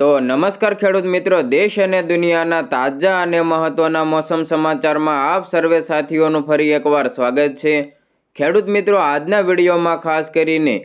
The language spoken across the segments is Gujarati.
તો નમસ્કાર ખેડૂત મિત્રો, દેશ અને દુનિયાના તાજા અને મહત્વના મોસમ સમાચારમાં આપ સર્વે સાથીઓનું ફરી એકવાર સ્વાગત છે. ખેડૂત મિત્રો, આજના વિડીયોમાં ખાસ કરીને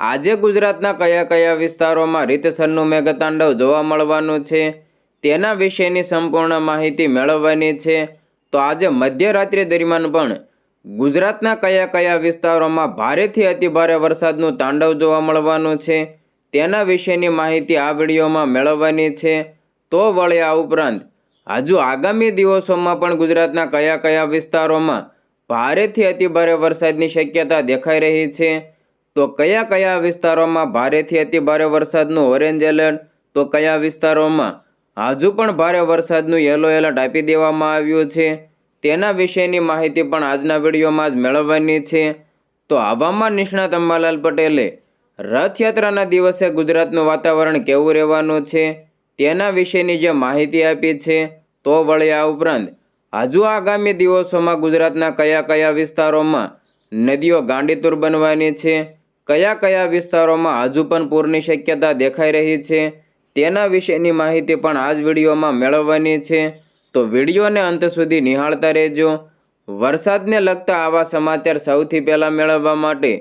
આજે ગુજરાતના કયા કયા વિસ્તારોમાં રીતસરનું મેઘતાંડવ જોવા મળવાનું છે, તેના વિશેની સંપૂર્ણ માહિતી મેળવવાની છે. તો આજે મધ્યરાત્રિ દરમિયાન પણ ગુજરાતના કયા કયા વિસ્તારોમાં ભારેથી અતિભારે વરસાદનું તાંડવ જોવા મળવાનું છે તેના વિશેની માહિતી આ વિડીયોમાં મેળવવાની છે. તો વળી આ ઉપરાંત હજુ આગામી દિવસોમાં પણ ગુજરાતના કયા કયા વિસ્તારોમાં ભારેથી અતિભારે વરસાદની શક્યતા દેખાઈ રહી છે? તો કયા કયા વિસ્તારોમાં ભારેથી અતિભારે વરસાદનું ઓરેન્જ એલર્ટ તો કયા વિસ્તારોમાં હજુ પણ ભારે વરસાદનું યલો એલર્ટ આપી દેવામાં આવ્યું છે? તેના વિશેની માહિતી પણ આજના વિડીયોમાં જ મેળવવાની છે. તો હવામાન નિષ્ણાત અંબાલાલ પટેલે રથયાત્રાના દિવસે ગુજરાતનું વાતાવરણ કેવું રહેવાનું છે, તેના વિશેની જે માહિતી આપી છે, તો વળી આ ઉપરાંત હજુ આગામી દિવસોમાં ગુજરાતના કયા કયા વિસ્તારોમાં નદીઓ ગાંડીતુર બનવાની છે, કયા કયા વિસ્તારોમાં હજુ પણ પૂરની શક્યતા દેખાઈ રહી છે, તેના વિશેની માહિતી પણ આ જ વિડીયોમાં મેળવવાની છે. તો વિડીયોને અંત સુધી નિહાળતા રહેજો. વરસાદને લગતા આવા સમાચાર સૌથી પહેલાં મેળવવા માટે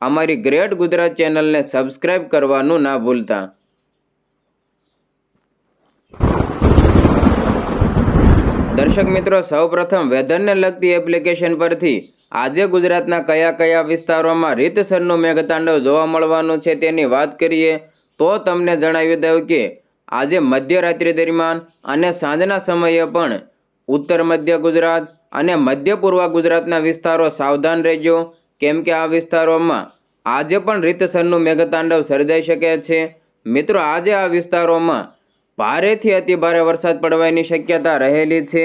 અમારી ગ્રેટ ગુજરાત ચેનલને સબસ્ક્રાઇબ કરવાનું ના ભૂલતા. દર્શક મિત્રો, સૌપ્રથમ વેધરને લગતી એપ્લિકેશન પરથી આજે ગુજરાતના કયા કયા વિસ્તારોમાં રીતસરનું મેઘતાંડવ જોવા મળવાનું છે તેની વાત કરીએ, તો તમને જણાવી દઉં કે આજે મધ્યરાત્રિ દરમિયાન અને સાંજના સમયે પણ ઉત્તર મધ્ય ગુજરાત અને મધ્ય પૂર્વ ગુજરાતના વિસ્તારો સાવધાન રહેજો. કેમ કે આ વિસ્તારોમાં આજે પણ રીતસરનું મેઘતાંડવ સર્જાઈ શકે છે. મિત્રો, આજે આ વિસ્તારોમાં ભારેથી અતિભારે વરસાદ પડવાની શક્યતા રહેલી છે.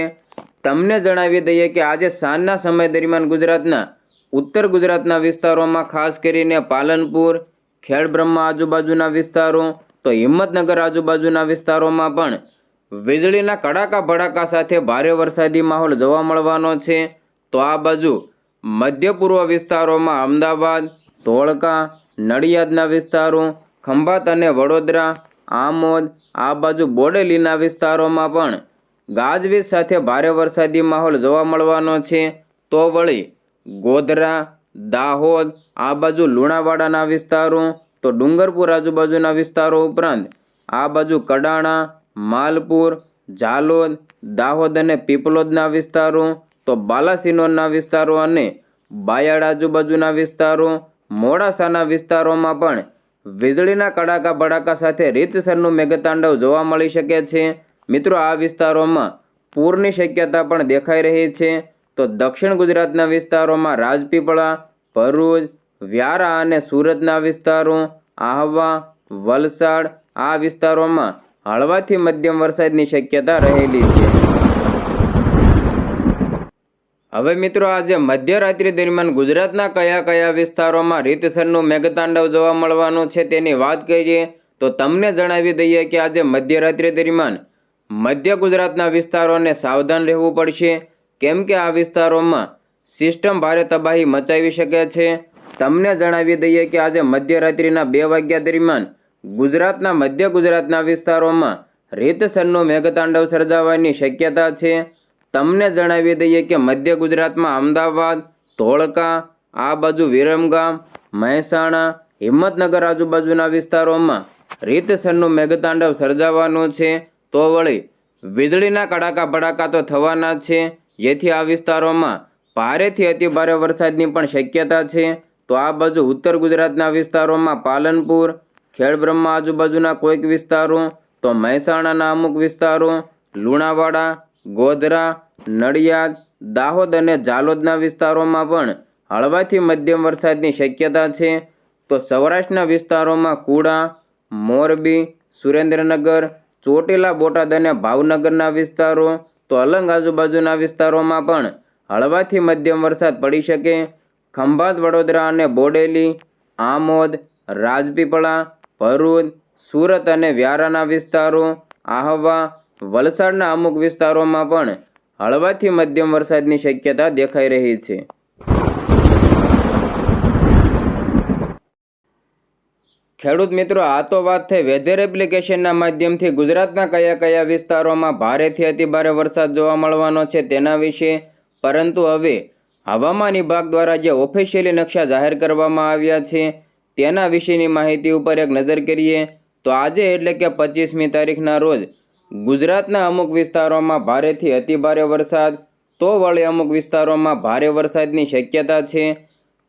તમને જણાવી દઈએ કે આજે સાંજના સમય દરમિયાન ગુજરાતના, ઉત્તર ગુજરાતના વિસ્તારોમાં ખાસ કરીને પાલનપુર, ખેડબ્રહ્મા આજુબાજુના વિસ્તારો, તો હિંમતનગર આજુબાજુના વિસ્તારોમાં પણ વીજળીના કડાકા ભડાકા સાથે ભારે વરસાદી માહોલ જોવા મળવાનો છે. તો આ બાજુ મધ્ય પૂર્વ વિસ્તારોમાં અમદાવાદ, ધોળકા, નડિયાદના વિસ્તારો, ખંભાત અને વડોદરા, આમોદ, આ બાજુ બોડેલીના વિસ્તારોમાં પણ ગાજવીજ સાથે ભારે વરસાદી માહોલ જોવા મળવાનો છે. તો વળી ગોધરા, દાહોદ, આ બાજુ લુણાવાડાના વિસ્તારો, તો ડુંગરપુર આજુબાજુના વિસ્તારો ઉપરાંત આ બાજુ કડાણા, માલપુર, ઝાલોદ, દાહોદ અને પીપલોદના વિસ્તારો તો બાલાસિનોરના વિસ્તારો અને બાયડ આજુબાજુના વિસ્તારો, મોડાસાના વિસ્તારોમાં પણ વીજળીના કડાકા ભડાકા સાથે રીતસરનું મેઘતાંડવ જોવા મળી શકે છે. મિત્રો, આ વિસ્તારોમાં પૂરની શક્યતા પણ દેખાઈ રહી છે. તો દક્ષિણ ગુજરાતના વિસ્તારોમાં રાજપીપળા, ભરૂચ, વ્યારા અને સુરતના વિસ્તારો, આહવા, વલસાડ આ વિસ્તારોમાં હળવાથી મધ્યમ વરસાદની શક્યતા રહેલી છે. હવે મિત્રો આજે મધ્યરાત્રિ દરમિયાન ગુજરાતના કયા કયા વિસ્તારોમાં રીતસરનું મેઘતાંડવ જોવા મળવાનું છે તેની વાત કરીએ, તો તમને જણાવી દઈએ કે આજે મધ્યરાત્રિ દરમિયાન મધ્ય ગુજરાતના વિસ્તારોને સાવધાન રહેવું પડશે. કેમ કે આ વિસ્તારોમાં સિસ્ટમ ભારે તબાહી મચાવી શકે છે. તમને જણાવી દઈએ કે આજે મધ્યરાત્રિના બે વાગ્યા દરમિયાન ગુજરાતના મધ્ય ગુજરાતના વિસ્તારોમાં રીતસરનું મેઘતાંડવ સર્જાવાની શક્યતા છે. તમને જણાવી દઈએ કે મધ્ય ગુજરાતમાં અમદાવાદ, ધોળકા, આ બાજુ વિરમગામ, મહેસાણા, હિંમતનગર આજુબાજુના વિસ્તારોમાં રીતસરનું મેઘતાંડવ સર્જાવાનું છે. તો વળી વીજળીના કડાકા ભડાકા તો થવાના છે. જેથી આ વિસ્તારોમાં ભારેથી અતિભારે વરસાદની પણ શક્યતા છે. તો આ બાજુ ઉત્તર ગુજરાતના વિસ્તારોમાં પાલનપુર, ખેડબ્રહ્મા આજુબાજુના કોઈક વિસ્તારો, તો મહેસાણાના અમુક વિસ્તારો, લુણાવાડા, ગોધરા નડિયાદ, દાહોદ અને ઝાલોદના વિસ્તારોમાં પણ હળવાથી મધ્યમ વરસાદની શક્યતા છે. તો સૌરાષ્ટ્રના વિસ્તારોમાં કુડા, મોરબી, સુરેન્દ્રનગર, ચોટીલા, બોટાદ અને ભાવનગરના વિસ્તારો, તો અલંગ આજુબાજુના વિસ્તારોમાં પણ હળવાથી મધ્યમ વરસાદ પડી શકે. ખંભાત, વડોદરા અને બોડેલી, આમોદ, રાજપીપળા, ભરૂચ, સુરત અને વ્યારાના વિસ્તારો, આહવા, વલસાડના અમુક વિસ્તારોમાં પણ હળવાથી મધ્યમ વરસાદની શક્યતા દેખાઈ રહી છે. ખેડૂત મિત્રો, આ તો વાત થઈ વેધર એપ્લિકેશનના માધ્યમથી ગુજરાતના કયા કયા વિસ્તારોમાં ભારેથી અતિભારે વરસાદ જોવા મળવાનો છે તેના વિશે. પરંતુ હવે હવામાન વિભાગ દ્વારા જે ઓફિશિયલી નકશા જાહેર કરવામાં આવ્યા છે તેના વિશેની માહિતી ઉપર એક નજર કરીએ. તો આજે એટલે કે પચીસમી તારીખના રોજ ગુજરાતના અમુક વિસ્તારોમાં ભારેથી અતિભારે વરસાદ, તો વળી અમુક વિસ્તારોમાં ભારે વરસાદની શક્યતા છે.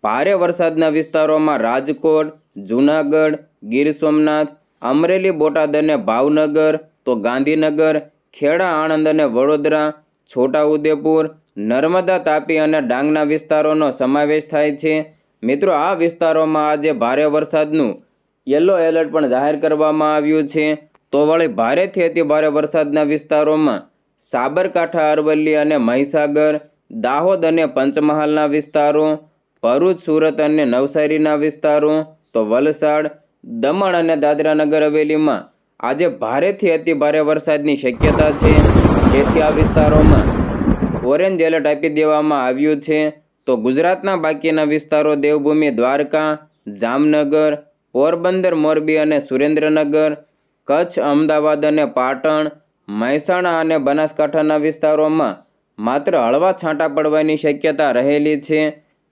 ભારે વરસાદના વિસ્તારોમાં રાજકોટ, જૂનાગઢ, ગીર સોમનાથ, અમરેલી, બોટાદ અને ભાવનગર, તો ગાંધીનગર, ખેડા, આણંદ અને વડોદરા, છોટાઉદેપુર, નર્મદા, તાપી અને ડાંગના વિસ્તારોનો સમાવેશ થાય છે. મિત્રો, આ વિસ્તારોમાં આજે ભારે વરસાદનું યલો એલર્ટ પણ જાહેર કરવામાં આવ્યું છે. તો વળી ભારેથી અતિભારે વરસાદના વિસ્તારોમાં સાબરકાંઠા, અરવલ્લી અને મહીસાગર, દાહોદ અને પંચમહાલના વિસ્તારો, ભરૂચ, સુરત અને નવસારીના વિસ્તારો, તો વલસાડ, દમણ અને દાદરાનગર હવેલીમાં આજે ભારેથી અતિભારે વરસાદની શક્યતા છે. જેથી આ વિસ્તારોમાં ઓરેન્જ એલર્ટ આપી દેવામાં આવ્યું છે. તો ગુજરાતના બાકીના વિસ્તારો દેવભૂમિ, દ્વારકા, જામનગર, પોરબંદર, મોરબી અને સુરેન્દ્રનગર કચ્છ, અમદાવાદ અને પાટણ, મહેસાણા અને બનાસકાંઠાના વિસ્તારોમાં માત્ર હળવા છાંટા પડવાની શક્યતા રહેલી છે.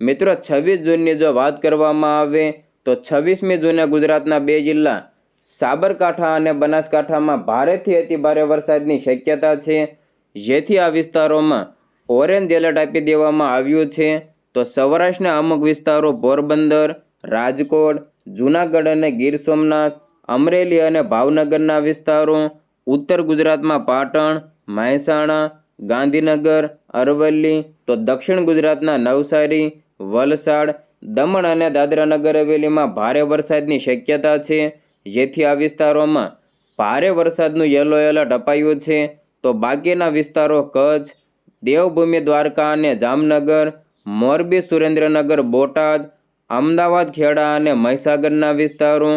મિત્રો, છવ્વીસ જૂનની જો વાત કરવામાં આવે, તો છવ્વીસમી જૂને ગુજરાતના બે જિલ્લા સાબરકાંઠા અને બનાસકાંઠામાં ભારેથી અતિ ભારે વરસાદની શક્યતા છે. જેથી આ વિસ્તારોમાં ઓરેન્જ એલર્ટ આપી દેવામાં આવ્યું છે. તો સૌરાષ્ટ્રના અમુક વિસ્તારો પોરબંદર, રાજકોટ, જૂનાગઢ અને ગીર સોમનાથ અમરેલી અને ભાવનગરના વિસ્તારો, ઉત્તર ગુજરાતમાં પાટણ, મહેસાણા, ગાંધીનગર, અરવલ્લી, તો દક્ષિણ ગુજરાતના નવસારી, વલસાડ, દમણ અને દાદરાનગર હવેલીમાં ભારે વરસાદની શક્યતા છે. જેથી આ વિસ્તારોમાં ભારે વરસાદનું યલો એલર્ટ અપાયું છે. તો બાકીના વિસ્તારો કચ્છ, દેવભૂમિ, દ્વારકા અને જામનગર, મોરબી, સુરેન્દ્રનગર, બોટાદ, અમદાવાદ, ખેડા અને મહીસાગરના વિસ્તારો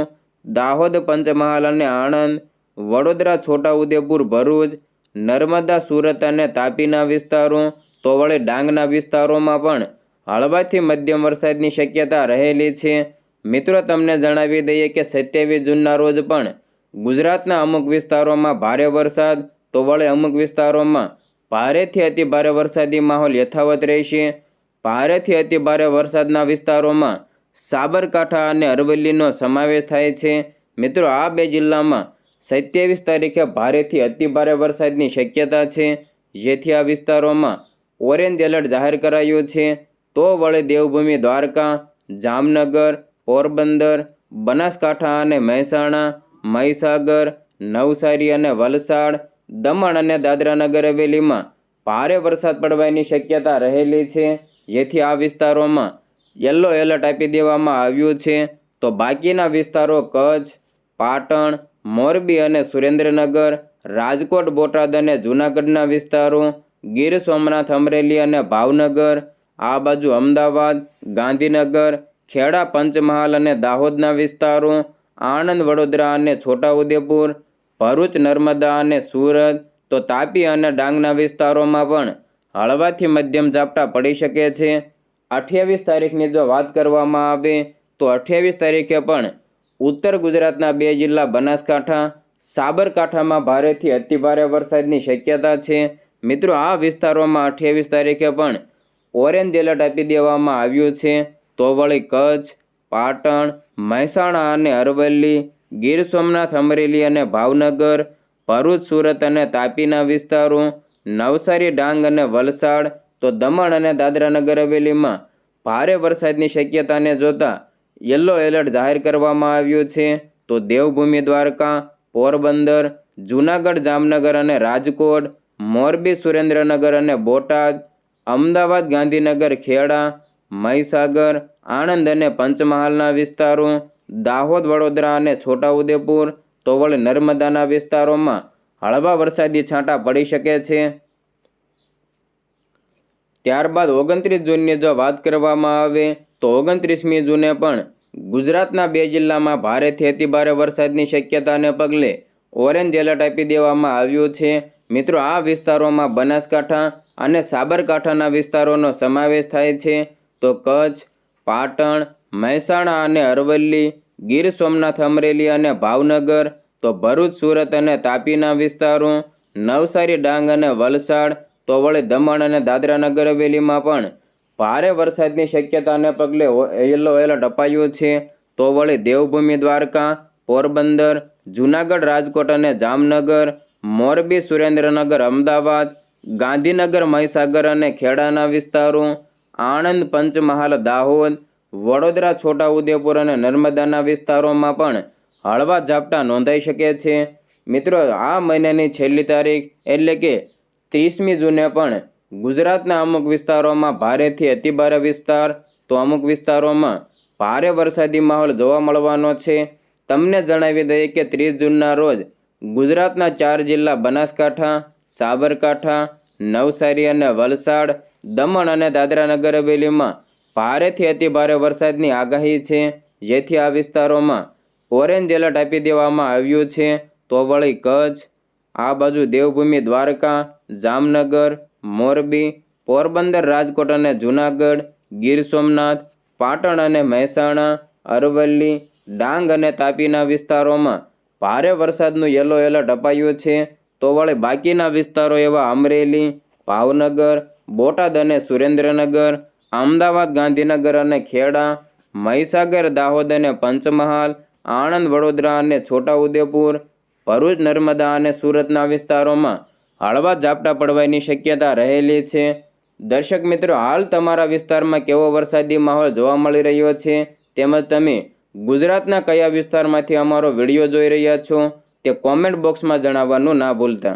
દાહોદ પંચમહાલ અને આણંદ, વડોદરા, છોટાઉદેપુર, ભરૂચ, નર્મદા, સુરત અને તાપીના વિસ્તારો તો વળી ડાંગના વિસ્તારોમાં પણ હળવાથી મધ્યમ વરસાદની શક્યતા રહેલી છે. મિત્રો, તમને જણાવી દઈએ કે સત્યાવીસ જૂનના રોજ પણ ગુજરાતના અમુક વિસ્તારોમાં ભારે વરસાદ તો વળી અમુક વિસ્તારોમાં ભારેથી અતિ ભારે વરસાદી માહોલ યથાવત રહેશે. ભારેથી અતિ ભારે વરસાદના વિસ્તારોમાં સાબરકાંઠા અને અરવલ્લીનો સમાવેશ થાય છે. મિત્રો, આ બે જિલ્લામાં સત્યાવીસ તારીખે ભારેથી અતિ ભારે વરસાદની શક્યતા છે. જેથી આ વિસ્તારોમાં ઓરેન્જ એલર્ટ જાહેર કરાયું છે. તો વળી દેવભૂમિ, દ્વારકા, જામનગર, પોરબંદર, બનાસકાંઠા અને મહેસાણા, મહીસાગર, નવસારી અને વલસાડ, દમણ અને દાદરાનગર હવેલીમાં ભારે વરસાદ પડવાની શક્યતા રહેલી છે. જેથી આ વિસ્તારોમાં યલો એલર્ટ આપી દેવામાં આવ્યું છે. તો બાકીના વિસ્તારો કચ્છ, પાટણ, મોરબી અને સુરેન્દ્રનગર, રાજકોટ, બોટાદ અને જૂનાગઢના વિસ્તારો, ગીર સોમનાથ, અમરેલી અને ભાવનગર, આ બાજુ અમદાવાદ, ગાંધીનગર, ખેડા, પંચમહાલ અને દાહોદના વિસ્તારો, આણંદ, વડોદરા અને છોટાઉદેપુર, ભરૂચ, નર્મદા અને સુરત, તો તાપી અને ડાંગના વિસ્તારોમાં પણ હળવાથી મધ્યમ ઝાપટા પડી શકે છે. અઠ્યાવીસ તારીખની જો વાત કરવામાં આવે, તો અઠ્યાવીસ તારીખે પણ ઉત્તર ગુજરાતના બે જિલ્લા બનાસકાંઠા, સાબરકાંઠામાં ભારેથી અતિભારે વરસાદની શક્યતા છે. મિત્રો, આ વિસ્તારોમાં અઠ્યાવીસ તારીખે પણ ઓરેન્જ એલર્ટ આપી દેવામાં આવ્યું છે. તો વળી કચ્છ, પાટણ, મહેસાણા અને અરવલ્લી, ગીર સોમનાથ, અમરેલી અને ભાવનગર, ભરૂચ, સુરત અને તાપીના વિસ્તારો, નવસારી, ડાંગ અને વલસાડ તો દમણ અને દાદરાનગર હવેલીમાં ભારે વરસાદની શક્યતાને જોતા યલો એલર્ટ જાહેર કરવામાં આવ્યું છે. તો દેવભૂમિ દ્વારકા, પોરબંદર, જૂનાગઢ, જામનગર અને રાજકોટ, મોરબી, સુરેન્દ્રનગર અને બોટાદ, અમદાવાદ, ગાંધીનગર, ખેડા, મહીસાગર, આણંદ અને પંચમહાલના વિસ્તારો, દાહોદ, વડોદરા અને છોટાઉદેપુર તો વળી નર્મદાના વિસ્તારોમાં હળવા વરસાદી છાંટા પડી શકે છે. ત્યારબાદ ઓગણત્રીસ જૂનની જો વાત કરવામાં આવે, તો ઓગણત્રીસમી જૂને પણ ગુજરાતના બે જિલ્લામાં ભારેથી અતિભારે વરસાદની શક્યતાને પગલે ઓરેન્જ એલર્ટ આપી દેવામાં આવ્યું છે. મિત્રો, આ વિસ્તારોમાં બનાસકાંઠા અને સાબરકાંઠાના વિસ્તારોનો સમાવેશ થાય છે. તો કચ્છ, પાટણ, મહેસાણા અને અરવલ્લી, ગીર સોમનાથ, અમરેલી અને ભાવનગર, તો ભરૂચ, સુરત અને તાપીના વિસ્તારો, નવસારી, ડાંગ અને વલસાડ તો વળી દમણ અને દાદરા નગર હવેલીમાં પણ ભારે વરસાદની શક્યતાને પગલે યલો એલર્ટ અપાયું છે. તો વળી દેવભૂમિ દ્વારકા, પોરબંદર, જૂનાગઢ રાજકોટ અને જામનગર, મોરબી, સુરેન્દ્રનગર, અમદાવાદ, ગાંધીનગર, મહીસાગર અને ખેડાના વિસ્તારો, આણંદ, પંચમહાલ, દાહોદ, વડોદરા, છોટાઉદેપુર અને નર્મદાના વિસ્તારોમાં પણ હળવા ઝાપટા નોંધાઈ શકે છે. મિત્રો, આ મહિનાની છેલ્લી તારીખ એટલે કે ત્રીસમી જૂને પણ ગુજરાતના અમુક વિસ્તારોમાં ભારેથી અતિભારે વિસ્તાર તો અમુક વિસ્તારોમાં ભારે વરસાદી માહોલ જોવા મળવાનો છે. તમને જણાવી દઈએ કે ત્રીસ જૂનના રોજ ગુજરાતના ચાર જિલ્લા બનાસકાંઠા, સાબરકાંઠા, નવસારી અને વલસાડ, દમણ અને દાદરા નગર હવેલીમાં ભારેથી અતિભારે વરસાદની આગાહી છે. જેથી આ વિસ્તારોમાં ઓરેન્જ એલર્ટ આપી દેવામાં આવ્યું છે. તો વળી કચ્છ આ બાજુ દેવભૂમિ, દ્વારકા, જામનગર, મોરબી, પોરબંદર, રાજકોટ અને જૂનાગઢ, ગીર સોમનાથ, પાટણ અને મહેસાણા, અરવલ્લી, ડાંગ અને તાપીના વિસ્તારોમાં ભારે વરસાદનું યલો એલર્ટ અપાયું છે. તો વળી બાકીના વિસ્તારો એવા અમરેલી, ભાવનગર, બોટાદ અને સુરેન્દ્રનગર, અમદાવાદ, ગાંધીનગર અને ખેડા, મહીસાગર, દાહોદ અને પંચમહાલ, આણંદ, વડોદરા અને છોટાઉદેપુર ભરૂચ, નર્મદા અને સુરતના વિસ્તારોમાં હળવા ઝાપટા પડવાની શક્યતા રહેલી છે. દર્શક મિત્રો, હાલ તમારા વિસ્તારમાં કેવો વરસાદી માહોલ જોવા મળી રહ્યો છે? તેમજ તમે ગુજરાતના કયા વિસ્તારમાંથી અમારો વીડિયો જોઈ રહ્યા છો તે કોમેન્ટ બોક્સમાં જણાવવાનું ના ભૂલતા.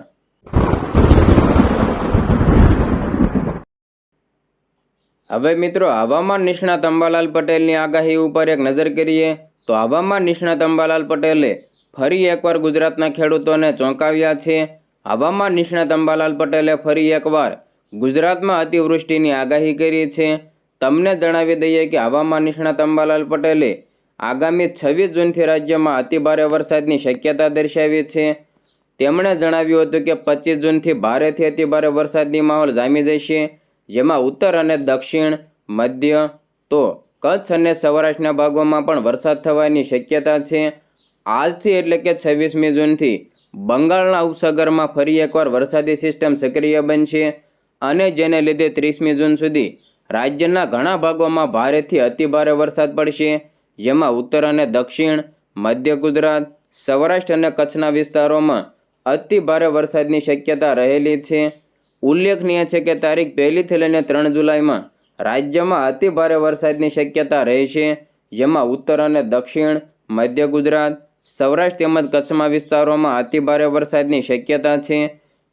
હવે મિત્રો, હવામાન નિષ્ણાત અંબાલાલ પટેલની આગાહી ઉપર એક નજર કરીએ. તો હવામાન નિષ્ણાત અંબાલાલ પટેલે ફરી એકવાર ગુજરાતના ખેડૂતોને ચોંકાવ્યા છે. હવામાન નિષ્ણાત અંબાલાલ પટેલે ફરી એકવાર ગુજરાતમાં અતિવૃષ્ટિની આગાહી કરી છે. તમને જણાવી દઈએ કે હવામાન નિષ્ણાત અંબાલાલ પટેલે આગામી છવ્વીસ જૂનથી રાજ્યમાં અતિભારે વરસાદની શક્યતા દર્શાવી છે. તેમણે જણાવ્યું હતું કે પચીસ જૂનથી ભારેથી અતિભારે વરસાદની માહોલ જામી જશે, જેમાં ઉત્તર અને દક્ષિણ, મધ્ય તો કચ્છ અને સૌરાષ્ટ્રના ભાગોમાં પણ વરસાદ થવાની શક્યતા છે. આજથી એટલે કે છવ્વીસમી જૂનથી બંગાળના ઉપસાગરમાં ફરી એકવાર વરસાદી સિસ્ટમ સક્રિય બનશે અને જેને લીધે ત્રીસમી જૂન સુધી રાજ્યના ઘણા ભાગોમાં ભારેથી અતિભારે વરસાદ પડશે. જેમાં ઉત્તર અને દક્ષિણ, મધ્ય ગુજરાત, સૌરાષ્ટ્ર અને કચ્છના વિસ્તારોમાં અતિભારે વરસાદની શક્યતા રહેલી છે. ઉલ્લેખનીય છે કે તારીખ પહેલીથી લઈને ત્રણ જુલાઈમાં રાજ્યમાં અતિભારે વરસાદની શક્યતા રહેશે. જેમાં ઉત્તર અને દક્ષિણ, મધ્ય ગુજરાત સૌરાષ્ટ્ર તેમજ કચ્છમાં વિસ્તારોમાં અતિભારે વરસાદની શક્યતા છે.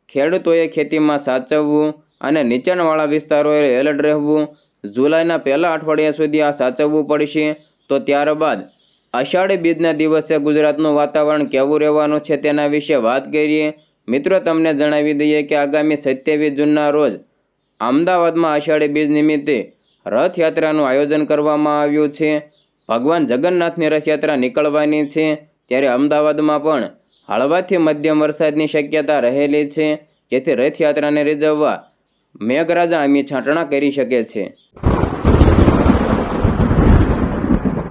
ખેડૂતોએ ખેતીમાં સાચવવું અને નીચાણવાળા વિસ્તારોએ એલર્ટ રહેવું. જુલાઈના પહેલા અઠવાડિયા સુધી આ સાચવવું પડશે. તો ત્યારબાદ અષાઢી બીજના દિવસે ગુજરાતનું વાતાવરણ કેવું રહેવાનું છે તેના વિશે વાત કરીએ. મિત્રો, તમને જણાવી દઈએ કે આગામી સત્યાવીસ જૂનના રોજ અમદાવાદમાં અષાઢી બીજ નિમિત્તે રથયાત્રાનું આયોજન કરવામાં આવ્યું છે. ભગવાન જગન્નાથની રથયાત્રા નીકળવાની છે. ત્યારે અમદાવાદમાં પણ હળવાથી મધ્યમ વરસાદની શક્યતા રહેલી છે, જેથી રથયાત્રાને રીઝવવા મેઘરાજા અમી છાંટણા કરી શકે છે.